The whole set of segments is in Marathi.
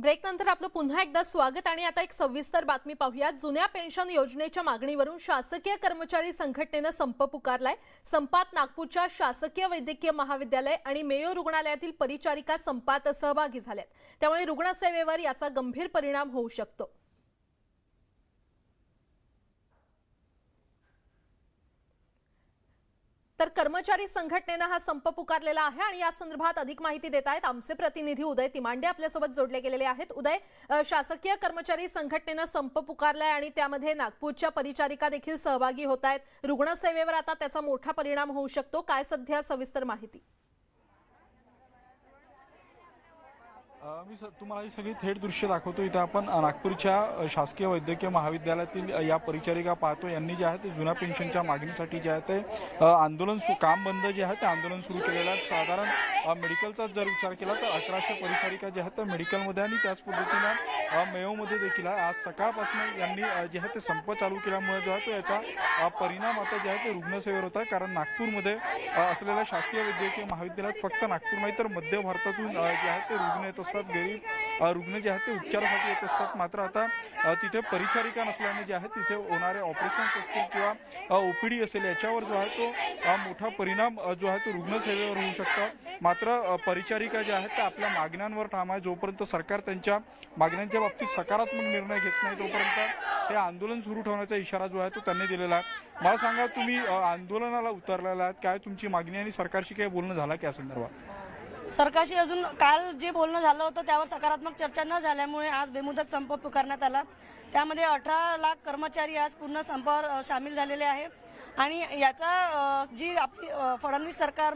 ब्रेक नंतर आपलं पुन्हा एकदा स्वागत आणि आता एक सविस्तर बातमी पाहूयात. जुन्या पेन्शन योजनेच्या मागणीवरून शासकीय कर्मचारी संघटनेनं संप पुकारलाय. संपात नागपूरच्या शासकीय वैद्यकीय महाविद्यालय आणि मेयो रुग्णालयातील परिचारिका संपात सहभागी झाल्यात. त्यामुळे रुग्णसेवेवर याचा गंभीर परिणाम होऊ शकतो. तर कर्मचारी संघटनेनं हा संप पुकारलेला आहे आणि या संदर्भात अधिक माहिती देत आहेत. आमचे प्रतिनिधी उदय तिमांडे आपल्यासोबत जोडले गेलेले आहेत. उदय शासकीय कर्मचारी संघटनेनं संप पुकारलाय आणि त्यामध्ये नागपूरच्या परिचारिका देखील सहभागी होत आहेत रुग्णसेवेवर आता त्याचा मोठा परिणाम होऊ शकतो. काय सध्या सविस्तर माहिती? मी तुम्हाला ही सगळी थेट दृश्य दाखवतो. इथं आपण नागपूरच्या शासकीय वैद्यकीय महाविद्यालयातील या परिचारिका पाहतो. यांनी जे आहे ते जुन्या पेन्शनच्या मागणीसाठी जे आहे ते आंदोलन सु काम बंद जे आहे ते आंदोलन सुरू केलेलं आहे. साधारण मेडिकलचाच जर विचार केला तर अकराशे परिचारिका ज्या आहेत त्या मेडिकलमध्ये आणि त्याच पद्धतीनं मेओमध्ये मेयोमध्ये देखील आहे. आज सकाळपासून यांनी जे आहे ते संप चालू केल्यामुळे जो आहे तो याचा परिणाम आता जे आहे ते रुग्णसेवेवर होत आहे. कारण नागपूरमध्ये असलेल्या शासकीय वैद्यकीय महाविद्यालयात फक्त नागपूर नाही तर मध्य भारतातून जे आहे ते रुग्ण येत असतात. गरीब रुग्ण जे आहेत ते उपचारासाठी येत असतात. मात्र आता तिथे परिचारिका नसल्याने जे आहे तिथे होणारे ऑपरेशन्स असतील किंवा ओपीडी असेल याच्यावर जो आहे तो मोठा परिणाम जो आहे तो रुग्णसेवेवर होऊ शकतो. मात्र परिचारिका ज्या आहेत त्या आपल्या मागण्यांवर ठाम आहे. जोपर्यंत सरकार त्यांच्या मागण्यांच्या बाबतीत सकारात्मक निर्णय घेत नाही तोपर्यंत हे आंदोलन सुरू ठेवण्याचा इशारा जो आहे तो त्यांनी दिलेला आहे. मला सांगा तुम्ही आंदोलनाला उतरलेला आहात. काय तुमची मागणी आणि सरकारशी काही बोलणं झालं का या संदर्भात? सरकारशी अजून काल जे बोलणं झालं होतं त्यावर सकारात्मक चर्चा न झाल्यामुळे आज बेमुदत संप पुकारण्यात आला. त्यामध्ये अठरा लाख कर्मचारी आज पूर्ण संपावर सामील झालेले आहे. आणि याचा जी आपली फडणवीस सरकार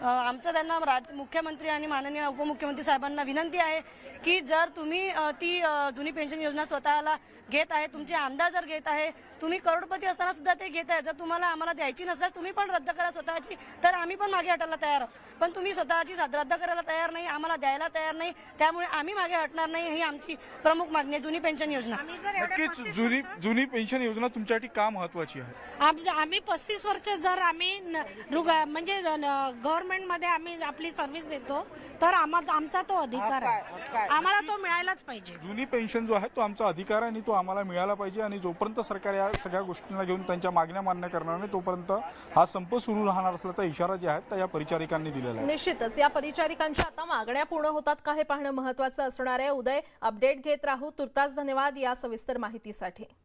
आमचं त्यांना राज मुख्यमंत्री आणि माननीय उपमुख्यमंत्री साहेबांना विनंती आहे की जर तुम्ही ती जुनी पेन्शन योजना स्वतःला घेत आहे तुमचे आमदार जर घेत आहे तुम्ही करोडपती असताना सुद्धा ते घेत आहे. जर तुम्हाला आम्हाला द्यायची नसल्यास तुम्ही पण रद्द करा स्वतःची तर आम्ही पण मागे हटायला तयार आहोत. पण तुम्ही स्वतःची रद्द करायला तयार नाही आम्हाला द्यायला तयार नाही त्यामुळे आम्ही मागे हटणार नाही ही आमची प्रमुख मागणी आहे जुनी पेन्शन योजना. नक्कीच जुनी जुनी पेन्शन योजना तुमच्यासाठी का महत्वाची आहे? आम- आम्ही पस्तीस वर्ष जर आम्ही म्हणजे गव्हर्नमेंटमध्ये आम्ही आपली सर्व्हिस देतो तर आमचा तो अधिकार आहे. आम्हाला तो मिळायलाच पाहिजे. जुनी पेन्शन जो आहे तो आमचा अधिकार आहे आणि तो आम्हाला मिळाला पाहिजे आणि जोपर्यंत सरकार या सगळ्या गोष्टींना घेऊन त्यांच्या मागण्या मान्य करणार नाही तोपर्यंत हा संप सुरू राहणार असल्याचा इशारा जे आहे त्या या परिचारिकांनी दिलेला आहे. निश्चितच या परिचारिकांच्या आता मागण्या पूर्ण होतात का हे पाहणं महत्वाचं असणार आहे. उदय अपडेट घेत राहू. तुर्तास धन्यवाद या सविस्तर माहितीसाठी.